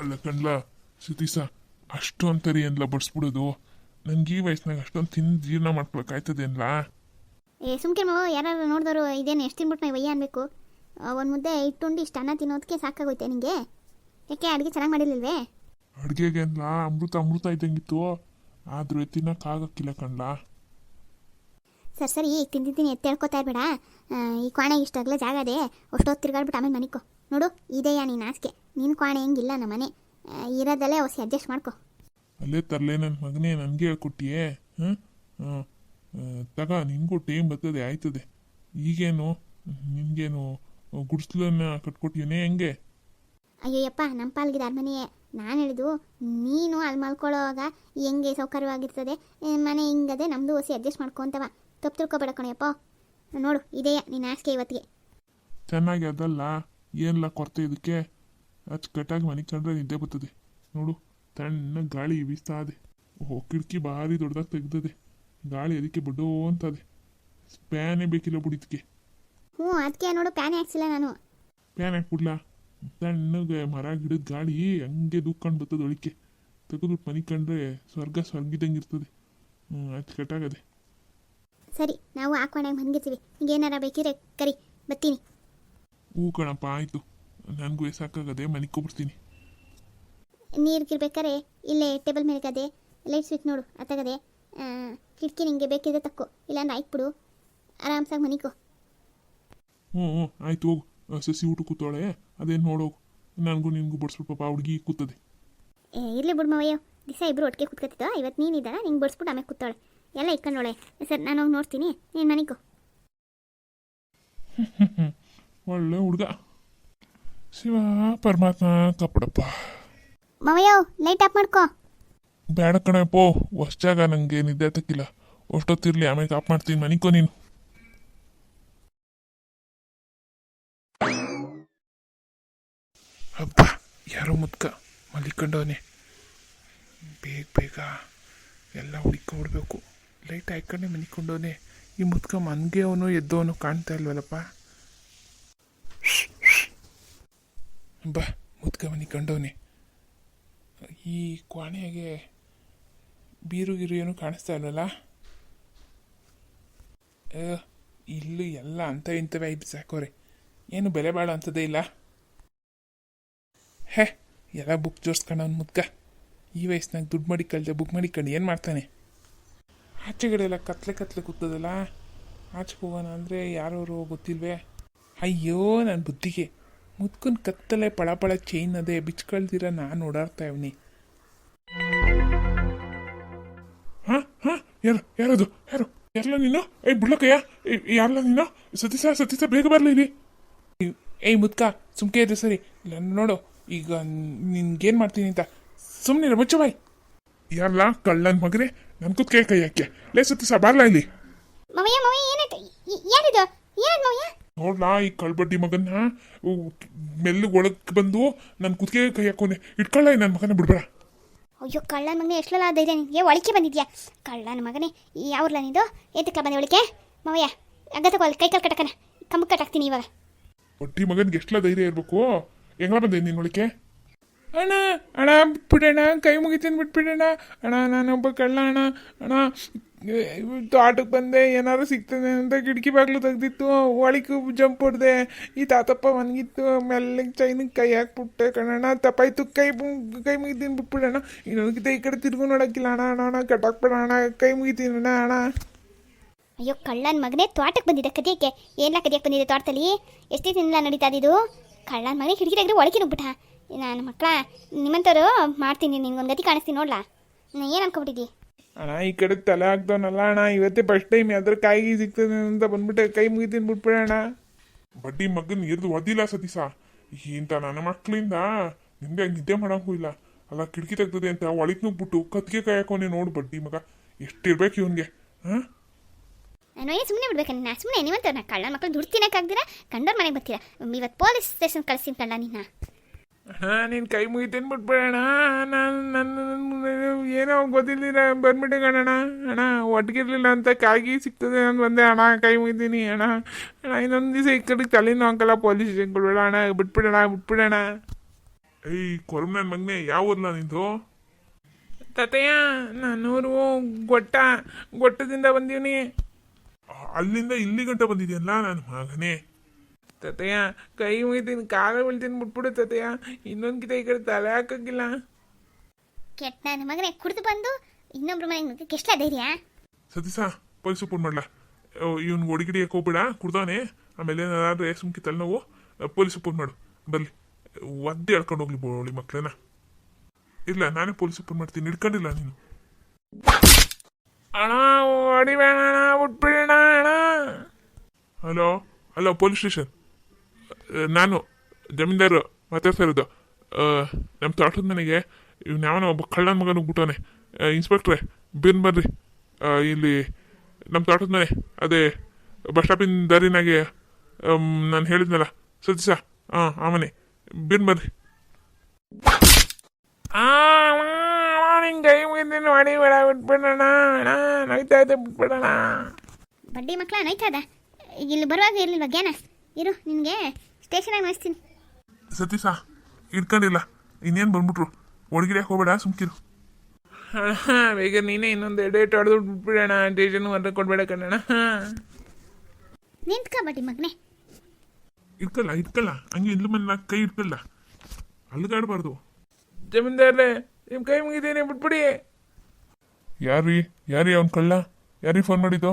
ಅಲ್ಲ ಕಣ್ಲ ಸತೀಸ ಅಷ್ಟೊಂದು ತರಿ ಅಂದ್ಲ ಬಡಿಸ್ಬಿಡೋದು? ನಂಗೆ ಈ ವಯಸ್ಸಿನಾಗ ಅಷ್ಟೊಂದು ತಿಂದು ಜೀರ್ಣ ಮಾಡ್ಕೊಳಕ್ಕಾಯ್ತದೆ ಅಂದ್ಲ ಏ ಸುಮ್ಕೆ ಮಾವ ಯಾರು ನೋಡಿದವರು ಇದೇನು ಎಷ್ಟು ತಿನ್ಬಿಟ್ಟು ನಾವು ವಯ್ಯ ಅನ್ಬೇಕು? ಒಂದು ಮುದ್ದೆ ಇಟ್ಟುಂಡು ಇಷ್ಟು ಅನ್ನ ತಿನ್ನೋದಕ್ಕೆ ಸಾಕಾಗೋಯ್ತೆ ನಿಂಗೆ? ಯಾಕೆ ಅಡುಗೆ ಚೆನ್ನಾಗಿ ಮಾಡಿರ್ಲಿಲ್ವೇ? ಅಡುಗೆಗೆ ಅಂದ್ಲ ಅಮೃತ ಅಮೃತ ಇದ್ದಂಗಿತ್ತು. ಆದ್ರೂ ತಿನ್ನೋಕ್ಕಾಗಕ್ಕಿಲ್ಲ ಕಣ್ಲ. ಸರ್ ಸರಿ ಈಗ ತಿಂದಿದ್ದೀನಿ ಎತ್ತೇಳ್ಕೊತಾ ಇರಬೇಡ. ಈ ಕ್ವಾಣೆಗೆ ಇಷ್ಟಾಗಲೇ ಜಾಗ ಅದೇ ಅಷ್ಟೊತ್ತು ತಿರ್ಗಾಡ್ಬಿಟ್ಟು ಆಮೇಲೆ ಮನಿಕೋ ನೋಡು ಇದೆಯಾ ನೀನು ಆಸ್ಕೆ ನಿನ್ನ ಕ್ವಾಣೆ ಹೆಂಗಿಲ್ಲ ನಮ್ಮ ಮನೆ. ಇರೋದಲ್ಲೇ ಹೊಸಿ ಅಡ್ಜಸ್ಟ್ ಮಾಡ್ಕೊ. ಅಲ್ಲೇ ತರಲೆ ನನ್ನ ಮಗನೇ ನನಗೆ ಹೇಳ್ಕೊಟ್ಟಿಯೇ? ಹಾಂ ತಗ ನಿನ್ಗೂ ಟೈಮ್ ಬರ್ತದೆ ಆಯ್ತದೆ. ಈಗೇನು ನಿಮಗೇನು ಗುಡ್ಸ್ಲನ್ನ ಕಟ್ಕೊಟ್ಟಿಯೇನೆ ಹೆಂಗೆ? ಅಯ್ಯಯ್ಯಪ್ಪ ನಮ್ಮ ಪಾಲ್ಗಿದೆ ಅರಮನೆಯೇ ನಾನು ಹೇಳಿದ್ದು ನೀನು ಅಲ್ಲಿ ಮಲ್ಕೊಳ್ಳೋವಾಗ ಹೆಂಗೆ ಸೌಕರ್ಯವಾಗಿರ್ತದೆ ಮನೆ ಹಿಂಗದೆ ನಮ್ಮದು ಹೊಸಿ ಅಡ್ಜಸ್ಟ್ ಮಾಡ್ಕೊಂತವ ತಪ್ಪು ತಿಳ್ಕೊಬೇಡ ಕಣಯ್ಯಪ್ಪ. ನೋಡು ಇದೆಯಾ ನೀನು ಆಸ್ಕೆ ಇವತ್ತಿಗೆ? ಚೆನ್ನಾಗಿ ಅದಲ್ಲ. ಏನಿಲ್ಲ ಕೊರತೆ ಇದಕ್ಕೆ? ಅಚ್ಚುಕಟ್ಟಾಗಿ ಮನೆಗೆ ಕಂಡ್ರೆ ನಿದ್ದೆ ಬರ್ತದೆ. ನೋಡು ತಣ್ಣ ಗಾಳಿ ಬೀಸ್ತಾ ಇದೆ. ಓಹೋ ಕಿಟಕಿ ಭಾರಿ ದೊಡ್ಡದಾಗಿ ತೆಗ್ದದೆ. ಗಾಳಿ ಅದಕ್ಕೆ ಬಡ್ಡೋ ಅಂತದೆ ಫ್ಯಾನೇ ಬೇಕಿಲ್ಲ ಬಿಡಿದಕ್ಕೆ ಹ್ಞೂ ಅದಕ್ಕೆ ನೋಡು ಪ್ಯಾನ್ ಹಾಕ್ಸಿಲ್ಲ ನಾನು. ಫ್ಯಾನ್ ಹಾಕ್ಬಿಡ್ಲಾ? ತಣ್ಣಗೆ ಮರ ಗಿಡದ ಗಾಳಿ ಹಂಗೆ ದೂಕ್ಕೊಂಡು ಬರ್ತದೆ ಒಳಿಕೆ ತೆಗೆದ್ಬಿಟ್ಟು ಮನೆ ಕಂಡ್ರೆ ಸ್ವರ್ಗ ಸ್ವರ್ಗಿದಂಗೆ ಇರ್ತದೆ. ಹ್ಞೂ ಅಚ್ಚುಕಟ್ಟಾಗದೆ ಸರಿ ನಾವು ಹಾಕೊಂಡಾಗ ಬಂದಿರ್ತೀವಿ ಏನಾರ ಬೇಕಿದ್ರೆ ಕರಿ ಬರ್ತೀನಿ. ಹೂ ಕಣಪ್ಪ ಆಯ್ತು. ನನಗೂ ಸಾಕಾಗದೆ ಮನೆಗೆ ಕೊಬಿಡ್ತೀನಿ ನೀರು ಕಿರ್ಬೇಕಾರೆ ಇಲ್ಲೇ ಟೇಬಲ್ ಮೇಲೆ ಗದೆ ಲೈಟ್ ಸ್ವಿಚ್ ನೋಡು ಅತ್ತಾಗದೆ. ಕಿಟಕಿ ನಿಂಗೆ ಬೇಕಿದ್ರೆ ತಕ್ಕೋ ನಾಯ್ಕ್ ಬಿಡು. ಆರಾಮ್ಸಾಗಿ ಮನಿಕೋ ಹ್ಞೂ ಹ್ಞೂ ಆಯ್ತು ಹೋಗು. ಸಸಿ ಊಟ ಕೂತಾಳೆ ಅದೇನು ನೋಡೋಗು. ನನಗೂ ನಿನಗೂ ಬಡಿಸ್ಬಿಟ್ಟು ಪಾಪ ಹುಡುಗಿ ಕೂತದೆ. ಏ ಇರಲಿ ಬಿಡ್ಮವಯ್ಯೋ ದಿವಸ ಇಬ್ಬರು ಒಟ್ಟಿಗೆ ಕೂತ್ಕೊತಿದ್ದೋ? ಇವತ್ತು ನೀನಿದ್ದಾಳ ನಿಂಗೆ ಬಡಿಸ್ಬಿಟ್ಟು ಆಮೇಲೆ ಕೂತಾಳೆ. ಎಲ್ಲ ಇಕ್ಕೊಂಡೋಳೆ ಸರ್ ನಾನು ಹೋಗಿ ನೋಡ್ತೀನಿ. ನೀನು ಮನಿಕೋ ಒಳ್ಳೆ ಹುಡುಗ. ಶಿವ ಪರಮಾತ್ಮ ಕಪ್ಪಡಪ್ಪ. ಮವಯ್ಯೋ ಲೈಟ್ ಆಫ್ ಮಾಡ್ಕೋ. ಬೇಡ ಕಣೆ ಪೋ. ಹೊಸ್ಟಾಗ ನನಗೆ ನಿದ್ದೆ ತಕ್ಕಿಲ್ಲ ಅಷ್ಟೊತ್ತಿರ್ಲಿ ಆಮೇಲೆ ಆಫ್ ಮಾಡ್ತೀನಿ ಮನಿಕೋ ನೀನು. ಅಪ್ಪ ಯಾರೋ ಮುದ್ಕ. ಮಲಿಕೊಂಡವನೇ. ಬೇಗ ಬೇಗ ಎಲ್ಲ ಹುಡುಕೊಂಡ್ಬಿಡ್ಬೇಕು ಲೈಟ್ ಹಾಕೊಂಡೆ ಮನಿಕೊಂಡವನೆ. ಈ ಮುದ್ಕ ಮನ್ಗೆ ಅವನು ಎದ್ದವನು ಕಾಣ್ತಾ ಇಲ್ವಲ್ಲಪ್ಪ? ಬಾ ಮುದ್ಕ ಕಂಡವನೇ. ಈ ಕ್ವಾಣೆಗೆ ಬೀರು ಗಿರು ಏನು ಕಾಣಿಸ್ತಾ ಇಲ್ಲಲ್ಲ? ಇಲ್ಲಿ ಎಲ್ಲ ಅಂತ ಇಂಥವೇ ಐದು ಸಾಕೋರೆ. ಏನು ಬೆಲೆ ಬಾಳ ಅಂಥದ್ದೇ ಇಲ್ಲ. ಹೇ, ಎಲ್ಲ ಬುಕ್ ಜೋಡಿಸ್ಕೊಂಡ ಅವ್ನು ಮುದ್ಕ ಈ ವಯಸ್ಸಿನಾಗ ದುಡ್ಡು ಮಾಡಿ ಕಳ್ದೆ, ಬುಕ್ ಮಾಡಿಕೊಂಡು ಏನು ಮಾಡ್ತಾನೆ? ಆಚೆಗಡೆ ಎಲ್ಲ ಕತ್ಲೆ ಕತ್ಲೆ ಕೂತದಲ್ಲ? ಆಚೆಗೆ ಹೋಗೋಣ ಅಂದರೆ ಯಾರವರು ಗೊತ್ತಿಲ್ವೇ? ಅಯ್ಯೋ ನನ್ನ ಬುದ್ಧಿಗೆ. ಮುದ್ಕನ್ ಕತ್ತಲೆ ಪಳಪಳ ಪಳ ಚೈನ್ ಅದೇ ಬಿಚ್ಕಳ್ದಿರ ನಾನು ಓಡಾಡ್ತಾ ಇವ್ನಿ. ಹಾ ಹಾ, ಯಾರು, ಯಾರದು, ಯಾರು ಯಾರಲ್ಲ ನೀನು? ಏಯ್ ಬುಳ್ಳಕಯ್ಯ ಯಾರಲ್ಲ ನೀನು? ಸತೀಸ ಸತೀಸ ಬೇಗ ಬರಲಿ ಇಲ್ಲಿ. ಏಯ್, ಮುದ್ಕ, ಸುಮ್ಕೆ ಇದೆ ಸರಿ. ನೋಡು, ಈಗ ನಿನ್ಗೇನು ಮಾಡ್ತೀನಿ ಅಂತ. ಸುಮ್ಮನೆ ಮುಚ್ಚು ಬಾಯ್. ಯಾರಲ್ಲ ಕಳ್ಳನ್ ಮಗನೇ, ನನ್ ಕುತ್ಕೆ ಕೈ ಯಾಕೆ ಲೇ ಸತೀಸ ಬಾರ್ಲಾ ಇಲ್ಲಿ. ಮವಯ್ಯ ಮಮ್ಮಿ ಏನಾಯ್ತು? ಯ- ಯಾರಿದು? ಏನಾಯ್ತು ಮವಯ್ಯ ನೋಡ್ಲಾ ಈ ಕಳ್ಬಡ್ಡಿ ಮಗನ್ನ ಮೆಲ್ಲಗೆ ಒಳಗೆ ಬಂದು ನನ್ನ ಕುತ್ತಿಗೆ ಕೈ ಹಾಕೊಂಡೆ ಇಟ್ಕೊಳ್ಳ ನನ್ನ ಮಗನ ಬಿಡ್ಬೇಡ. ಅಯ್ಯೋ ಕಳ್ಳನ ಮಗನೇ ಎಷ್ಟೆಲ್ಲ ಧೈರ್ಯ ನಿನಗೆ? ಒಳಕೆ ಬಂದಿದ್ಯಾ? ಕಳ್ಳನ ಮಗನೇ ಯಾವ್ರಲ್ಲ ನಿಂದು ಎದಕ್ಕೆ ಬಂದೆ ಒಳಕೆ ಮವಯ್ಯ ಅಗ್ಗ ತಗೋ ಕೈ ಕಾಲು ಕಟಕನ ಕಂಬ ಕಟಾಕ್ತೀನಿ ಇವಾಗ. ಒಟ್ಟಿ ಮಗನ್ಗೆ ಎಷ್ಟಲ ಧೈರ್ಯ ಇರಬೇಕು? ಹೆಂಗ ಬಂದೆ ನೀನ್ ಒಳಕೆ ಅಣ್ಣ ಅಣ್ಣ ಬಿಟ್ಬಿಡಣ್ಣ ಕೈ ಮುಗಿತೀನಿ ಬಿಟ್ಬಿಡೋಣ ಅಣ್ಣ ನಾನೊಬ್ಬ ಕಳ್ಳ ಅಣ್ಣ ಅಣ್ಣ ತೋಟಕ್ಕೆ ಬಂದೆ ಏನಾರು ಸಿಗ್ತದೆ ಅಂತ ಕಿಟಕಿ ಬಾಗ್ಲು ತೆಗ್ದಿತ್ತು ಒಳಗೆ ಜಂಪ್ ಹೊಡೆದೆ, ಈ ತಾತಪ್ಪ ಮನ್ಗಿತ್ತು, ಮೆಲ್ಲಗೆ ಚೈನಿಗೆ ಕೈ ಹಾಕ್ಬಿಟ್ಟೆ ಕಣಣ್ಣ ತಪ್ಪಾಯ್ತು ಕೈ ಕೈ ಮುಗಿತೀನಿ ಬಿಟ್ಬಿಡೋಣ ಇನ್ನೊಂದಕ್ಕಿಂತ ಈ ಕಡೆ ತಿರ್ಗು ನೋಡಕ್ಕಿಲ್ಲ, ಅಣ್ಣ ಅಣ್ಣ ಅಣ್ಣ ಕಟ್ಟಾಕ್ಬೇಡ ಅಣ್ಣ, ಕೈ ಮುಗಿತೀನಿ ಅಣ್ಣ. ಅಣ್ಣ ಅಯ್ಯೋ, ಕಳ್ಳನ ಮಗನೇ ತೋಟಕ್ಕೆ ಬಂದಿದೆ ಕದಿಯಕ್ಕೆ. ಏನ್ಲ ಕದಿಯಕ್ಕೆ ಬಂದಿದೆ ತೋಟದಲ್ಲಿ? ಎಷ್ಟೇ ತಿನ್ನಲ್ಲ ನಡೀತಾ ಇದ್ದಿದ್ದು ಕಳ್ಳನ ಮಗನೇ ಕಿಟಕಿ ತೆಗೆದ್ರೆ ಒಳಗೆ ನುಗ್ಬಿಟ್ಟ ನಾನು ಮಕ್ಕಳ ನಿಮ್ಮಂಥವ್ರು ಮಾಡ್ತೀನಿ ನಿನ್ಗೊಂದು ಗತಿ ಕಾಣಿಸ್ತೀನಿ ನೋಡ್ಲಾ? ಏನು ಅನ್ಕೊಬಿಟ್ಟಿದ್ದಿ ಅಣ್ಣ ಈ ಕಡೆ ತಲೆ ಹಾಕ್ದವನಲ್ಲ ಅಣ್ಣ ಇವತ್ತೇ ಫಸ್ಟ್ ಟೈಮ್ ಅದ್ರ ಕಾಯಿ ಸಿಗ್ತದೆ ಅಂತ ಬಂದ್ಬಿಟ್ಟೆ ಕೈ ಮುಗಿತೀನಿ ಅಣ್ಣ. ಬಡ್ಡಿ ಮಗನ್ ಇರ್ದು ಒದಿಲ್ಲ ಸತೀಸ ಇಂಥ ನನ್ನ ಮಕ್ಳಿಂದ ನಿಂದೆ ನಿದ್ದೆ ಮಾಡಂಗೂ ಇಲ್ಲ. ಅಲ್ಲ ಕಿಟಕಿ ತೆಗ್ದದೆ ಅಂತ ಒಳಗೆ ನುಗ್ಬಿಟ್ಟು ಕತ್ತಿಗೆ ಕೈ ಹಾಕೋನೆ ನೋಡು ಬಡ್ಡಿ ಮಗ. ಎಷ್ಟಿರ್ಬೇಕು ಇವನ್ಗೆ ಹಾಂ? ನಾನು ಏನು ಸುಮ್ಮನೆ ಬಿಡ್ಬೇಕು ನಿನ್ನ ಸುಮ್ಮನೆ ನೀವಂತ ಮಕ್ಕಳು ದುಡ್ಡು ತಿನ್ನಕ್ಕಾಗ್ದಿರ? ಕಂಡೋರ್ ಮನೆಗೆ ಬರ್ತೀರಾ? ಇವತ್ತು ಪೊಲೀಸ್ ಸ್ಟೇಷನ್ ಕಳಿಸ್ತೀನಿ ಕಳ್ಳ ನಿನ್ನ. ಅಣ್ಣ ನೀನು ಕೈ ಮುಗಿ ತಿನ್ಬಿಟ್ಬಿಡೋಣ. ನಾನು ನನ್ನ ಏನೋ ಗೊತ್ತಿಲ್ಲ ಬಂದ್ಬಿಟ್ಟೆ ಕಣಣ ಅಣ್ಣ ಒಟ್ಟಿಗಿರ್ಲಿಲ್ಲ ಅಂತ ಕಾಗಿ ಸಿಗ್ತದೆ ನಾನು ಬಂದೆ. ಅಣ್ಣ ಕೈ ಮುಗಿತೀನಿ ಅಣ್ಣ. ಅಣ್ಣ ಇನ್ನೊಂದು ದಿವಸ ಈ ಕಡೆಗೆ ತಲೆನೂ ಹಾಕಲ್ಲ ಪೊಲೀಸ್ ಸ್ಟೇಷನ್ ಕೊಡ್ಬೇಡ ಅಣ್ಣ. ಬಿಟ್ಬಿಡೋಣ ಬಿಟ್ಬಿಡೋಣ. ಏಯ್ ಕೊರಮ್ ಮಗ್ನೆ ಯಾವ ಊರ್ಲ ನಿಂದು? ನಾನು ನಾನೂರು ಗೊಟ್ಟ ಗೊಟ್ಟದಿಂದ ಬಂದೀವ್ನಿ. ಅಲ್ಲಿಂದ ಇಲ್ಲಿ ಗಂಟ ಬಂದಿದೆಯಲ್ಲ ನಾನು? ಮಗನೇ ತಾತಯ್ಯ ಕೈ ಮುಗಿತೀನಿ ಕಾಲ ಉಳಿತೀನಿ ಬಿಟ್ಬಿಡು ತತೆಯ ಇನ್ನೊಂದು ಕಿತ ಈ ಕಡೆ ತಲೆ ಹಾಕಂಗಿಲ್ಲ ಕೆಟ್ಟ ನನ್ನ ಮಗನೇ ಕುಡಿದು ಬಂದು ಇನ್ನೊಬ್ರು ಮನೆಗೆ ನುಗ್ಗಕ್ಕೆ ಎಷ್ಟಲ ಧೈರ್ಯ? ಸತೀಸ ಪೊಲೀಸ್ ಫೋನ್ ಮಾಡ್ಲಾ? ಇವನ್ ಒಡಗಿಡಿ ಹೋಗ್ಬೇಡ? ಕುಡ್ದಾನೆ ಆಮೇಲೆ ಏನಾದ್ರೆ ಸುಮ್ಕಿ ತಲೆನೋವು? ಪೊಲೀಸ್ ಫೋನ್ ಮಾಡು. ಬರ್ಲಿ. ಒದ್ದೆ ಎಳ್ಕೊಂಡು ಹೋಗ್ಲಿ ಬೋಳಿ ಮಕ್ಳೇನ ಇಲ್ಲ ನಾನೇ ಪೊಲೀಸ್ ಫೋನ್ ಮಾಡ್ತೀನಿ. ಹಿಡ್ಕೊಂಡಿಲ್ಲ ನೀನು. ಅಣ್ಣ ಹೊಡಿಬೇಡ ಅಣ್ಣ ಬಿಟ್ಬಿಡೋಣ ಅಣ್ಣ. ಹಲೋ? Hello police station? ನಾನು ಜಮೀನ್ದಾರು ಮಾತಾಡ್ತಾ ಇರೋದು ನಮ್ಮ ತೋಟದ ಮನೆಗೆ ಇವ್ನು ಯಾವನ ಒಬ್ಬ ಕಳ್ಳನ ಮಗನ ಗುಟ್ಟೋನೆ ಇನ್ಸ್ಪೆಕ್ಟ್ರೆ ಬಿನ್ ಬರ್ರಿ. ಇಲ್ಲಿ ನಮ್ಮ ತೋಟದ ಮನೆ ಅದೇ ಬಸ್ ಸ್ಟಾಪಿನ ದಾರಿನಾಗೆ ನಾನು ಹೇಳಿದ್ನಲ್ಲ ಸತೀಸ ಹಾಂ ಆ ಮನೆ. ಬಿನ್ ಬರ್ರಿ. ಬಡ್ಡಿ ಮಕ್ಕಳ ನೈತದ ಇಲ್ಲಿ ಬರುವಾಗ ಇರ್ಲಿಲ್ವಾ ಜ್ಞಾನ? ಇರು ನಿನಗೆ. ಸ್ಟೇಷನಾಗಿ ಮಾಡಿಸ್ತೀನಿ. ಸತೀಶ ಇಟ್ಕೊಂಡಿಲ್ಲ ಇನ್ನೇನು ಬಂದ್ಬಿಟ್ರು? ಒಳಗಿಡ್ಯಾಕೆ ಹೋಗಬೇಡ? ಸುಮ್ಕಿರು. ಅಣ್ಣ ಬೇಗ ನೀನೇ ಇನ್ನೊಂದು ಎಡೇಟ್ ಹೊಡೆದು ಬಿಟ್ಬಿಡೋಣ. ಟೇಷನ್ ಹೊರ ಕೊಡ್ಬೇಡ ಕಣ್ಣಣ್ಣ. ನಿಂತ್ಕ ಬಡ್ಡಿ ಮಗನೇ. ಇಟ್ಕಲ್ಲ ಇಟ್ಕಲ್ಲ ಹಂಗೆ ಇಲ್ಲ ಮನೆ ಕೈ ಇಟ್ಕಲ್ಲ ಅಲ್ಲಿಗಾಡಬಾರ್ದು ಜಮೀನ್ದಾರ್ರೆ ನಿಮ್ಮ ಕೈ ಮುಗಿದೇನೆ ಬಿಟ್ಬಿಡಿ. ಯಾರೀ ಯಾರೀ ಅವ್ನ ಕಳ್ಳ? ಯಾರೀ ಫೋನ್ ಮಾಡಿದ್ದು?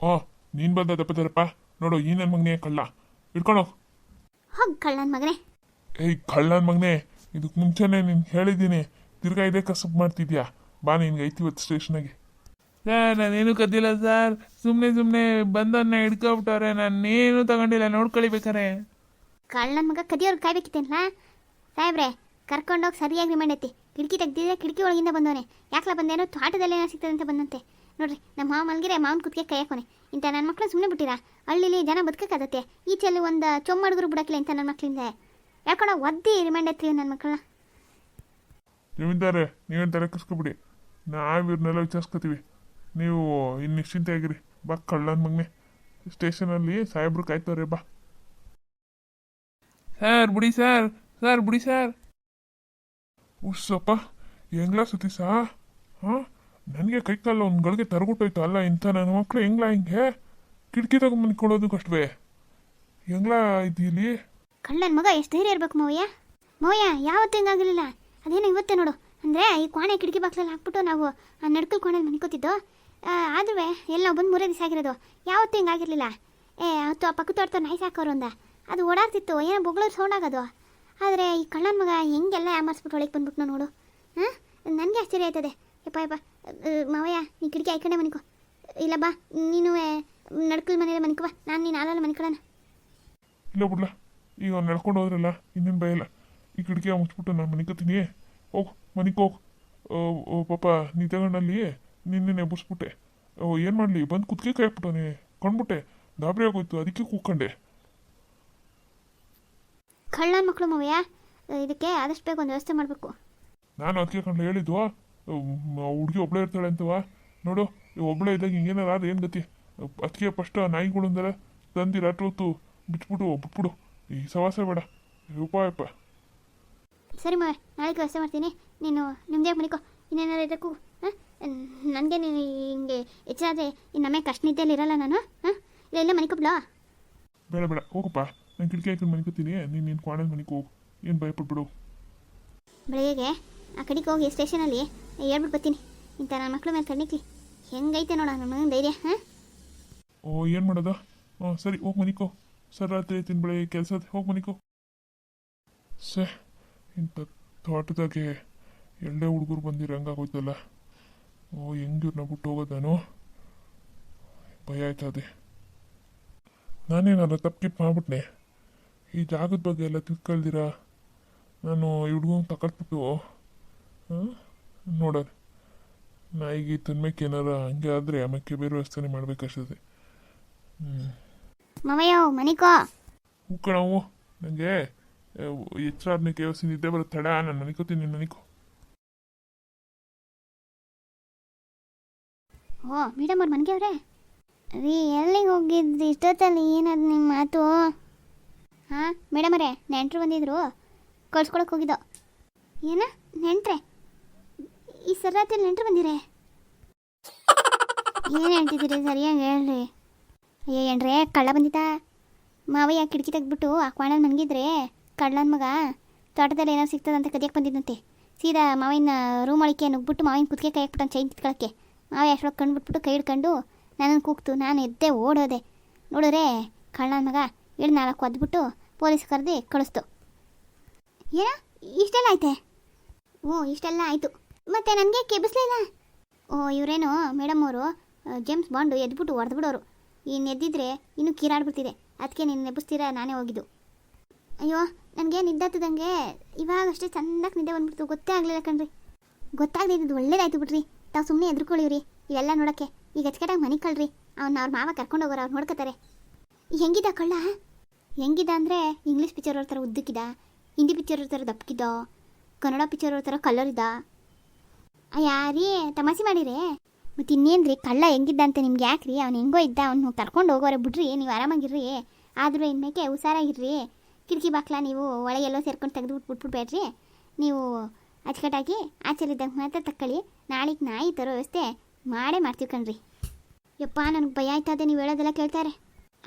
ಓ ನೀನು ಬಂದ ತರಪ್ಪ ನೋಡು ಈ ನನ್ನ ಮಗನೇ ಕಳ್ಳ. ಇಟ್ಕೊಳೋ ಹೋಗ್ ಕಳ್ಳನ್ ಮಗನೇ. ಏಯ್ ಕಳ್ಳನ್ ಮಗನೆ ಇದಕ್ಕೆ ಮುಂಚೆನೆ ನೀನು ಹೇಳಿದ್ದೀನಿ. ತಿರ್ಗಾ ಇದೇ ಕಸಬ್ ಮಾಡ್ತಿದ್ಯಾ? ಬಾ ನಿನ್ಗೆ ಐತಿ ಇವತ್ತು ಸ್ಟೇಷನ್ಗೆ ಸರ್ ನಾನೇನು ಕದ್ದಿಲ್ಲ ಸರ್. ಸುಮ್ಮನೆ ಸುಮ್ಮನೆ ಬಂದನ್ನ ಹಿಡ್ಕೊಬಿಟ್ಟವ್ರೆ. ನಾನೇನು ತಗೊಂಡಿಲ್ಲ. ನೋಡ್ಕೊಳ್ಳಿ ಬೇಕಾರೆ ಕಳ್ಳನ ಮಗ ಕದಿಯವ್ರು ಕಾಯ್ಬೇಕಿತ್ತೇನಲ್ಲ ಸಾಹೇಬ್ರೆ ಕರ್ಕೊಂಡೋಗಿ ಸರಿಯಾಗಿ ರಿಮೈಂಡ್ ಐತಿ. ಕಿಟಕಿ ತೆಗ್ದಿದ್ರೆ ಕಿಟಕಿ ಒಳಗಿಂದ ಬಂದವನೇ. ಯಾಕಲ ಬಂದೇನೋ ತೋಟದಲ್ಲಿ ಏನೋ ಸಿಗ್ತದೆ ಅಂತ ಬಂದಂತೆ. ನೋಡ್ರಿ ನಮ್ಮ ಮಾವ ಮಲ್ಗಿರೆ ಮಾವನ ಕುತ್ತಿಗೆ ಕೈ ಹಾಕೋನೆ ಇಂಥ ನನ್ನ ಮಕ್ಕಳು ಸುಮ್ಮನೆ ಬಿಟ್ಟಿರಾ? ಹಳ್ಳಿಲಿ ಜನ ಬದುಕಕ್ಕಾಗತ್ತೆ. ಈಚೆಲ್ಲಿ ಒಂದು ಚೊಮ್ಮ ಹುಡುಗರು ಬಿಡಕ್ಕಿಲ್ಲ ಇಂಥ ನನ್ನ ಮಕ್ಕಳಿಂದ ಯಾಕಣ ಒದ್ದಿ ರಿಮೈಂಡ್ ಐತ್ರಿ ನನ್ನ ಮಕ್ಕಳನ್ನ ನೀವಿದ್ದಾರೆ ನೀವೇನು ತಲೆ ಕಸ್ಕೊಬಿಡಿ ನಾವು ಇವ್ರನ್ನೆಲ್ಲ ವಿಚಾರಿಸ್ಕೊತೀವಿ. ನೀವು ಇನ್ನು ನಿಶ್ಚಿಂತೆ ಆಗಿರಿ. ಬಾ ಕಳ್ಳನ ಮಗ್ನೆ. ಸ್ಟೇಷನಲ್ಲಿ ಸಾಹೇಬ್ರು ಕಾಯ್ತವ್ರೆ ಬಾ. ಸರ್ ಬಿಡಿ ಸರ್ ಸರ್ ಬಿಡಿ ಸರ್. ಉಸ್ಸಪ್ಪ ಹೆಂಗ್ಲ ಸತೀಸ ಹಾಂ? ನನಗೆ ಕೈ ಕಾಲು ಒಂದು ಗಳಿಗೆ ತರಗುಟ್ಟೋಯ್ತು. ಅಲ್ಲ, ಇಂಥ ನನ್ನ ಮಕ್ಕಳು ಹೆಂಗ್ಲ ಹಿಂಗೆ? ಕಿಟಕಿ ತಗೊಂಡು ಮನ್ಕೊಳ್ಳೋದು ಕಷ್ಟವೇ ಹೆಂಗ್ಲ ಇದೀಲಿ ಕಣ್ಣನ ಮಗ, ಎಷ್ಟು ಧೈರ್ಯ ಇರ್ಬೇಕು ಮೌಯ್ಯ ಮೌಯ್ಯ ಯಾವತ್ತೂ ಹಿಂಗಾಗಲಿಲ್ಲ ಅದೇನು ಇವತ್ತೇ ನೋಡು. ಅಂದರೆ ಈ ಕೋಣೆ ಕಿಟಕಿ ಬಾಕ್ಲಲ್ಲಿ ಹಾಕ್ಬಿಟ್ಟು ನಾವು ಆ ನಡ್ಕಲ್ ಕೋಣೆಲಿ ಮನ್ಕೋತಿದ್ದು. ಆದ್ರೂ ಎಲ್ಲ ಬಂದು ಮೂರೇ ದಿವಸ ಆಗಿರೋದು. ಯಾವತ್ತೂ ಹಿಂಗಾಗಿರಲಿಲ್ಲ. ಏ ಅವತ್ತು ಆ ಪಕ್ಕದ ತೋಟದ ನಾಯಿ ಸಾಕೋರು ಅಂದ. ಅದು ಓಡಾಡ್ತಿತ್ತು. ಏನೋ ಬೊಗಳೂರು ಸೌಂಡ್ ಆಗೋದು. ಆದರೆ ಈ ಕಳ್ಳನ ಮಗ ಹೆಂಗೆಲ್ಲ ಯಾಮಾರಿಸ್ಬಿಟ್ಟು ಒಳಗೆ ಬಂದ್ಬಿಟ್ಟು ನೋಡು. ಹಾಂ ನನಗೆ ಆಶ್ಚರ್ಯ ಆಯ್ತದೆ. ಯಪ್ಪ ಯಪ್ಪ. ಮಾವಯ್ಯ ನೀ ಕಿಟಕಿ ಆಯ್ಕೊಂಡೆ ಮನಿಕೋ. ಇಲ್ಲ ಬಾ ನೀನು ನಡ್ಕಲ್ ಮನೇಲಿ ಮನಿಕೋ ಬಾ. ನಾನು ನೀನು ಆಲಲ್ಲ ಮನಿಕೊಳ್ಳೋಣ ಇಲ್ಲ ಬಿಡ್ಲ ಈಗ ನಡ್ಕೊಂಡು ಹೋದ್ರಲ್ಲ ಇನ್ನೇನು ಭಯ ಈ ಕಿಟಕಿ ಮುಚ್ಚಿಬಿಟ್ಟು ನಾನು ಮನಿಕೋತೀನಿ ಹೋಗು ಓ ಪಾಪ ನೀ ತಗೊಂಡಲ್ಲಿ ನಿನ್ನೆ ಬುಸ್ಬಿಟ್ಟೆ ಓ ಏನು ಮಾಡಲಿ? ಬಂದು ಕುತ್ತಿಗೆ ಕೈ ಹಾಕ್ಬಿಟ್ಟವನೆ ಕಂಡ್ಬಿಟ್ಟೆ ಗಾಬರಿ ಆಗೋಯ್ತು ಅದಕ್ಕೆ ಕೂಕೊಂಡೆ ಕಳ್ಳನ ಮಕ್ಕಳು ಮಾವಯ್ಯ. ಇದಕ್ಕೆ ಆದಷ್ಟು ಬೇಗ ಒಂದು ವ್ಯವಸ್ಥೆ ಮಾಡಬೇಕು. ನಾನು ಅದಕ್ಕೆ ಕಂಡು ಹೇಳಿದ್ವು ಹುಡುಗಿ ಒಬ್ಳೆ ಇರ್ತಾಳೆ ಅಂತವ ನೋಡು ಈ ಒಬ್ಳೆ ಇದ್ದಾಗ ಹಿಂಗೇನಾರ ಅದು ಏನು ಗತಿ? ಅದಕ್ಕೆ ಫಸ್ಟ್ ನಾಯಿಗಳು ತಂದು ರಾತ್ರಿ ಹೊತ್ತು ಬಿಟ್ಬಿಟ್ಟು ಬಿಟ್ಬಿಡು ಈ ಸವಾಸ ಬೇಡ. ಉಪಾಯಪ್ಪ ಸರಿ ಮಾ ನಾಳೆ ವ್ಯವಸ್ಥೆ ಮಾಡ್ತೀನಿ. ನೀನು ನಿಮ್ದೇ ಮನಿಕೋ ಇನ್ನೇನಾರು ಇದಕ್ಕೂ ಹಾಂ? ನನಗೆ ನೀನು ಹಿಂಗೆ ಹೆಚ್ಚಾದ್ರೆ ಇನ್ನು ನಮಗೆ ಕಷ್ಟ ನಿದ್ದೆಯಲ್ಲಿ ಇರಲ್ಲ ನಾನು ಹಾಂ? ಇಲ್ಲ ಇಲ್ಲೇ ಮನಿಕೊಬ್ಲಾ ಬೇಡ. ಬೇಡ ಹೋಗಪ್ಪ. ನಾನು ಕಿಟಕಿ ಹಾಕೊಂಡು ಮನಿಕೋತೀನಿ ನೀನು ನೀನು ಕ್ವಾಣದ ಮನಿಕೋ ಏನು ಭಯಪಟ್ಬಿಡು ಬೆಳಗ್ಗೆಗೆ ಆ ಕಡೆಗೆ ಹೋಗಿ ಸ್ಟೇಷನಲ್ಲಿ ಹೇಳ್ಬಿಟ್ಟು ಬರ್ತೀನಿ. ಇಂಥ ನನ್ನ ಮಕ್ಕಳು ಮೇಲೆ ಕಣ್ಣಿಕ್ಲಿ ಹೆಂಗೈತೆ ನೋಡ ನನ್ನ ಮಗನ ಧೈರ್ಯ, ಹಾಂ? ಓ, ಏನು ಮಾಡೋದು? ಹಾಂ ಸರಿ, ಹೋಗಿ ಮನಿಕೋ. ಸರ್ ರಾತ್ರಿ ತಿನ್ ಬೆಳಗ್ಗೆ ಕೆಲಸ ಹೋಗಿ ಮನಿಕೋ. ಸೇ ಇಂಥ ತೋಟದಾಗೆ ಎಳ್ಳೆ ಹುಡುಗರು ಬಂದಿರಂಗಾಗೋಯ್ತಲ್ಲ ಓ, ಹೆಂಗಿವ್ರನ್ನ ಬಿಟ್ಟು ಹೋಗೋದು ನಾನು ಭಯ ಆಯ್ತದೆ ನಾನೇನಾರ ತಪ್ಪಿಪ್ ಮಾಡ್ಬಿಟ್ನೆ? ಈ ಜಾಗದ ಬಗ್ಗೆ ಎಲ್ಲ ತಿಳ್ಕೊಳ್ದಿರ? ನಾನು ಈ ಹುಡುಗಂಗೆ ತಗೊಳ್ಬಿಟ್ಟು ನೋಡೋಣ. ನಾಯಿಗೆ ತಿನ್ಬೇಕು ಏನಾರ ಹಂಗೆ ಆದ್ರೆ ಆಮೇಲೆ ಬೇರೆ ವ್ಯವಸ್ಥೆ ಮಾಡ್ಬೇಕಾಗ್ತದೆ. ಹ್ಞೂ ಮವಯ್ಯೋ ಮನಿಕೋ ನಾವು ನನಗೆ ಎಚ್ಚರ ಕೇವಸಿ ನಿದ್ದೆ ಬರುತ್ತೆ ತಡ ನಾನು ಮನಿಕೋತೀನಿ ಮನಿಕೋ ಓ ಮೇಡಮ್ ಅವ್ರು ಮನೆಗೆ ಅವರೇ? ರೀ ಎಲ್ಲಿಗೆ ಹೋಗಿದ್ರಿ? ಇಷ್ಟೊತ್ತಲ್ಲಿ ಏನದು ನಿಮ್ಮ ಮಾತು? ಹಾಂ ಮೇಡಮ್ ಅವರೇ ನೆಂಟ್ರು ಬಂದಿದ್ರು. ಕಳ್ಸ್ಕೊಳಕ್ಕೆ ಹೋಗಿದ್ದೋ. ಏನ ನೆಂಟ್ರೆ? ಸರ್ರಾತ್ರಿ ನೆಂಟ್ರು ಬಂದಿರೇ. ಏನು ಹೇಳ್ತಿದ್ದೀರಿ? ಸರಿಯಾಗಿ ಹೇಳ್ರಿ. ಅಯ್ಯೋ ಏನ್ರೇ, ಕಳ್ಳ ಬಂದಿದ್ದ ಮಾವಯ್ಯ ಕಿಟಕಿ ತೆಗ್ದುಬಿಟ್ಟು ಆ ಕ್ವಾಣಲ್ಲಿ ನಂಗಿದ್ರೆ ಕಳ್ಳನ ಮಗ ತೋಟದಲ್ಲಿ ಏನೋ ಸಿಗ್ತದಂತ ಕದಿಯಕ್ಕೆ ಬಂದಿದ್ದಂತೆ ಸೀದಾ ಮಾವಿನ ರೂಮ್ ಒಳಕ್ಕೆ ನುಗ್ಬಿಟ್ಟು ಮಾವಿನ ಕುತ್ತಿಗೆ ಕೈ ಹಾಕ್ಬಿಟ್ಟು ಚೈನ್ ಕಿತ್ಕೊಳ್ಳೋಕ್ಕೆ ಮಾವಿ ಅಷ್ಟೊಳಗೆ ಕಂಡುಬಿಟ್ಬಿಟ್ಟು ಕೈ ಹಿಡ್ಕೊಂಡು ನನ್ನನ್ನು ಕೂಗ್ತು, ನಾನು ಎದ್ದೆ ಓಡೋದೆ. ನೋಡಿದ್ರೆ ಕಳ್ಳನ ಮಗ ಎರಡು ನಾಲ್ಕು ಒದ್ಬಿಟ್ಟು ಪೊಲೀಸ್ ಕರೆದು ಕಳಿಸ್ತು. ಏನ, ಇಷ್ಟೆಲ್ಲ ಆಯ್ತೆ? ಓ, ಇಷ್ಟೆಲ್ಲ ಆಯಿತು. ಮತ್ತೆ ನನಗೆ ಕೆಬಿಸ್ಲಿಲ್ಲ ಓ, ಇವರೇನು ಮೇಡಮ್ ಅವರು ಜೇಮ್ಸ್ ಬಾಂಡು ಎದ್ಬಿಟ್ಟು ಹೊಡೆದ್ಬಿಡೋರು ಇನ್ನು ಎದ್ದಿದ್ರೆ ಇನ್ನೂ ಕೀರಾಡ್ಬಿಡ್ತಿದೆ. ಅದಕ್ಕೆ ನೀನು ನೆಪಿಸ್ತೀರಾ ನಾನೇ ಹೋಗಿದ್ದು. ಅಯ್ಯೋ, ನನಗೆ ನಿದ್ದಾತದಂಗೆ ಇವಾಗ ಅಷ್ಟೇ ಚೆಂದಾಗಿ ನಿದ್ದೆ ಬಂದ್ಬಿಡ್ತು. ಗೊತ್ತೇ ಆಗಲಿಲ್ಲ ಕಣ್ರಿ. ಗೊತ್ತಾಗದೆ ಇದ್ದು ಒಳ್ಳೇದಾಯ್ತು ಬಿಡ್ರಿ. ತಾವು ಸುಮ್ಮನೆ ಎದ್ರುಕೊಳ್ಳಿವ್ರಿ. ಇವೆಲ್ಲ ನೋಡೋಕ್ಕೆ ಈಗ ಅಚ್ಕಟಾಗಿ ಮನೆ ಕಳ್ರಿ. ಅವ್ನ ಅವ್ರ ಮಾವ ಕರ್ಕೊಂಡು ಹೋಗೋರು ಅವ್ರು ನೋಡ್ಕೋತಾರೆ. ಹೆಂಗಿದ ಕಳ್ಳ? ಹೆಂಗಿದ ಅಂದರೆ ಇಂಗ್ಲೀಷ್ ಪಿಕ್ಚರ್ ಅವ್ರ ಥರ ಉದ್ದಕ್ಕಿದ? ಹಿಂದಿ ಪಿಕ್ಚರ್ ಅವ್ರ ಥರ ದಪ್ಪಕ್ಕಿದ್ದ ಕನ್ನಡ ಪಿಕ್ಚರ್ ಅವ್ರ ಥರ ಕಲರ್ ಇದ್ದ? ಯಾರೀ ತಮಾಷೆ ಮಾಡಿರಿ? ಮತ್ತು ರೀ, ಕಳ್ಳ ಹೆಂಗಿದ್ದ ಅಂತ ನಿಮ್ಗೆ ಯಾಕ್ರಿ ಅವ್ನು ಹೆಂಗೋ ಇದ್ದ, ಅವ್ನು ಕರ್ಕೊಂಡು ಹೋಗೋರೆ ಬಿಡ್ರಿ, ನೀವು ಆರಾಮಾಗಿರ್ರಿ. ಆದರೂ ಇನ್ಮೇಕೆ ಹುಷಾರಾಗಿರ್ರಿ. ಕಿಟಕಿ ಬಾಕ್ಲ ನೀವು ಒಳಗೆಲ್ಲೋ ಸೇರ್ಕೊಂಡು ತೆಗೆದು ಬಿಟ್ಬಿಟ್ಬಿಡ್ಬೇಡ್ರಿ ನೀವು ಅಚ್ಚುಕಟ್ಟಾಗಿ ಆಚರಿದ್ದಂಗೆ ಮಾತ್ರ ತಕ್ಕೊಳ್ಳಿ ನಾಳೆಗೆ ನಾಯಿ ತರೋ ವ್ಯವಸ್ಥೆ ಮಾಡೇ ಮಾಡ್ತೀವಿ ಕಣ್ರಿ. ಯಪ್ಪ, ನನಗೆ ಭಯ ಆಯ್ತದೆ ನೀವು ಹೇಳೋದೆಲ್ಲ ಕೇಳ್ತಾರೆ.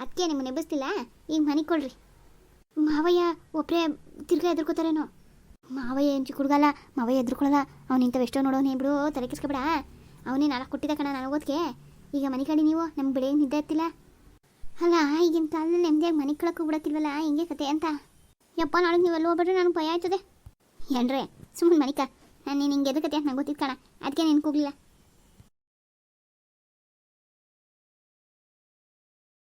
ಅದಕ್ಕೆ ನಿಮ್ಮನ್ನ ಎಬ್ಬಿಸ್ತಿಲ್ಲ ಈಗ ಮನೆ ಕೊಡ್ರಿ. ಮಾವಯ್ಯ ಒಬ್ಬರೇ ತಿರ್ಗಾ ಎದ್ರುಕೋತಾರೇನೋ? ಮಾವಯ್ಯ ಏನು ಚಿಕ್ಕ ಹುಡುಗಲ್ಲ ಮಾವಯ್ಯ ಎದ್ರುಕೊಳ್ಳಲ್ಲ ಅವ್ನು ಇಂಥ ಎಷ್ಟೋ ನೋಡೋನು ಬಿಡು, ತಲೆ ಕೆಸ್ಕೊಬೇಡ ಅವನೇ ನಾಲ್ಕು ಕೊಟ್ಟಿದ್ದ ಕಣ ನಾನು ಓದ್ಕೆ. ಈಗ ಮನೆ ಕಡೆ ನೀವು, ನಮ್ಗೆ ಬೆಳಗ್ಗೆ ನಿದ್ದೆ ಇರ್ತಿಲ್ಲ ಅಲ್ಲ, ಈಗಿನ ಕಾಲದಲ್ಲಿ ನೆಮ್ಮದಿಯಾಗಿ ಮನೆ ಕಳಕ್ಕೆ ಬಿಡಕ್ಕಿಲ್ವಲ್ಲ ಹಿಂಗೆ ಕತೆ ಅಂತ. ಯಪ್ಪ ನಾಳೆ ನೀವೆಲ್ಲ ಹೋಗ್ಬಿಟ್ರೆ ನನಗೆ ಭಯ ಆಯ್ತದೆ. ಏನ್ರೆ ಸುಮ್ಮನೆ ಮನಿಕ. ನಾನು ನೀನು ಹಿಂಗೆ ಎದಕತೆ ಅಂತ ನಂಗೆ ಗೊತ್ತಿತ್ತು ಕಣ. ಅದಕ್ಕೆ ನೆನ್ಕೋಗ್ಲಿಲ್ಲ ಕೂಗಲಿಲ್ಲ.